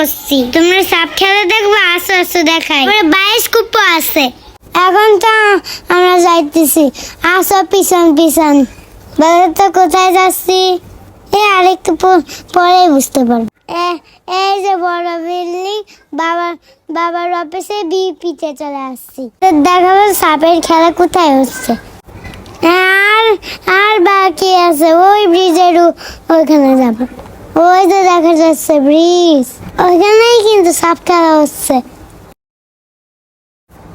করছি তোমরা সাপ খেলা দেখব আসো আসো দেখাই। বায়োস্কোপও আছে। এখন তো আমরা যাইতেছি। আসো পিছন পিছন। বলো তো কোথায় যাচ্ছি? এ আরেকটু পরেই বুঝতে পারব। এই যে বড় বিল্ডিং বাবার বাবার অফিসে বিপিতে চলে আসছি। তো দেখাবো সাপের খেলা কোথায় হচ্ছে। আর আর বাকি আছে ওই ব্রিজের ওইখানে যাব। ওই তো দেখা যাচ্ছে, ব্রিজ। ওইখানেই কিন্তু সাপ খেলা হচ্ছে।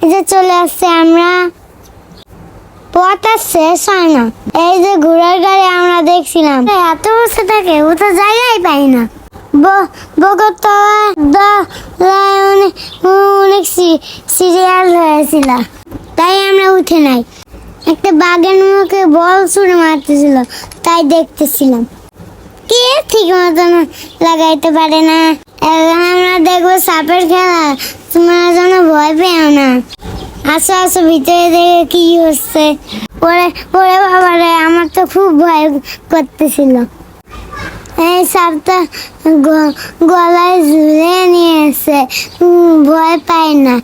এই যে চলে আসছে আমরা। পথ আর শেষ হয় না। এই যে ঘোড়ার গাড়ি আমরা দেখছিলাম। এত বসে থাকে ও তো জায়গায় পাই না। সিরিয়াল হয়েছিল। তাই আমরা উঠে নাই। একটা বাঘের মুখে বল ছুড়ে মারতেছিল, তাই দেখতেছিলাম। ঠিক মতন লাগাইতে পারে না। এখন আমরা দেখব সাপের খেলা। তোমরা যেন ভয় পেও না। আসো আসো, ভিতরে দেখে কি হচ্ছে। ওরে ওরে বাবারে আমার তো খুব ভয় করতেছিল। এই সাপটা গলায় ঝুলে নিয়েছে। ভয় পায় না।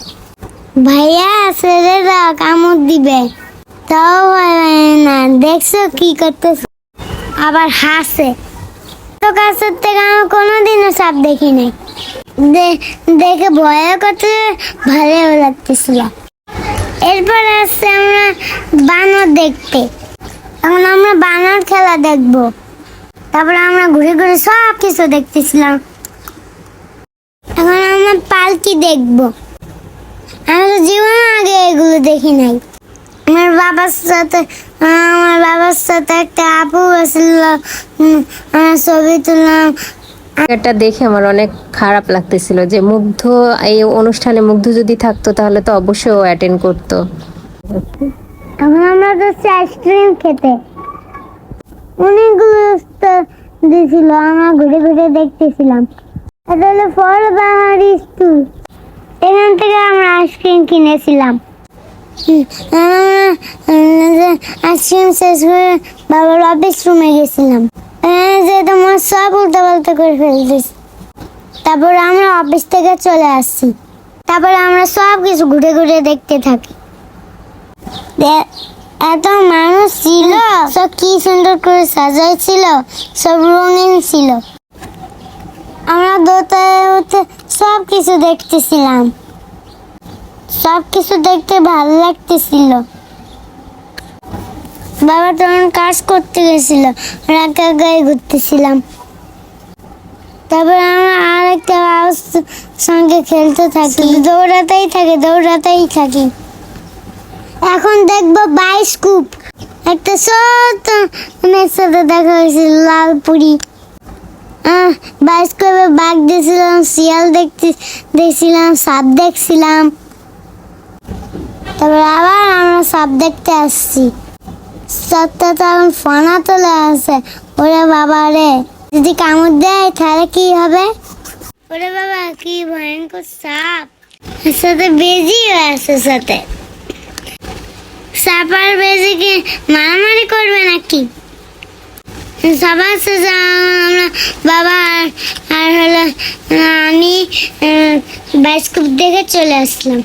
ভাইয়া, ছেড়ে দাও, কামড় দিবে। তাও ভয় পায় না। দেখছ কি করতেছে? আবার হাসে। তো কাছের থেকে আমি কোনোদিনও সাপ দেখি নাই। দেখে ভয়ও করতে, ভালোও লাগতেছিল। এরপর আসছে আমরা বানর দেখতে। এখন আমরা বানর খেলা দেখব। তারপরে আমরা ঘুরে ঘুরে সব কিছু দেখতেছিলাম। এখন আমরা পালকি দেখব। আমি তো জীবন আগে এগুলো দেখি নাই। আমার বাবার সাথে, আমার বাবার সাথে একটা আমরা ছবি তুললাম এটা দেখে আমার অনেক খারাপ লাগতেছিল যে মুগ্ধ এই অনুষ্ঠানে মুগ্ধ যদি থাকতো তাহলে তো অবশ্যই ও অ্যাটেন্ড করতো। এখন আমরা যাচ্ছি আইসক্রিম খেতে। অনেকগুলো তো দিয়েছিল আমরা ঘুরে ঘুরে দেখতেছিলাম। এটা হলো ফল বাহারি স্কুল এখান থেকে আমরা আইসক্রিম কিনেছিলাম। আইসক্রিম শেষ বাবার অফিস রুমে গেছিলাম তোমার সব করে ফেলতেছি তারপর আমরা অফিস থেকে চলে আসছি তারপরে আমরা সব কিছু ঘুরে ঘুরে দেখতে থাকি এত মানুষ ছিল সব কি সুন্দর করে সাজাইছিল সব রঙিন ছিল আমরা দোতায় উঠে সব কিছু দেখতেছিলাম। সব কিছু দেখতে ভালো লাগতেছিল। বাবা তখন কাজ করতে গেছিল রাখা গায়ে ঘুরতেছিলাম। তারপর আমরা আর একটা বাবার সঙ্গে খেলতে থাকি। দৌড়াতেই থাকে, দৌড়াতেই থাকি। এখন দেখব বাইস্কুপ একটা ছোট মেয়ের সাথে দেখা হয়েছিল লাল পুরি বাইস্কুপে বাঘ দেখছিলাম, শিয়াল দেখতে দেখছিলাম, সাপ দেখছিলাম। তারপর আবার আমরা সাপ দেখতে আসছি। সাপটা তো এখন ফনা তোলে আছে। ওরে বাবা রে। যদি কামড় দেয়, তাহলে কি হবে? ওরে বাবা, কি ভয়ঙ্কর সাপ। সাথে বেজিও আছে সাথে। সাপার বেজে কি মারামারি করবে নাকি? সবার সাথে আমরা বাবা আর- আর হলো আমি বাইস্কোপ দেখে চলে আসলাম।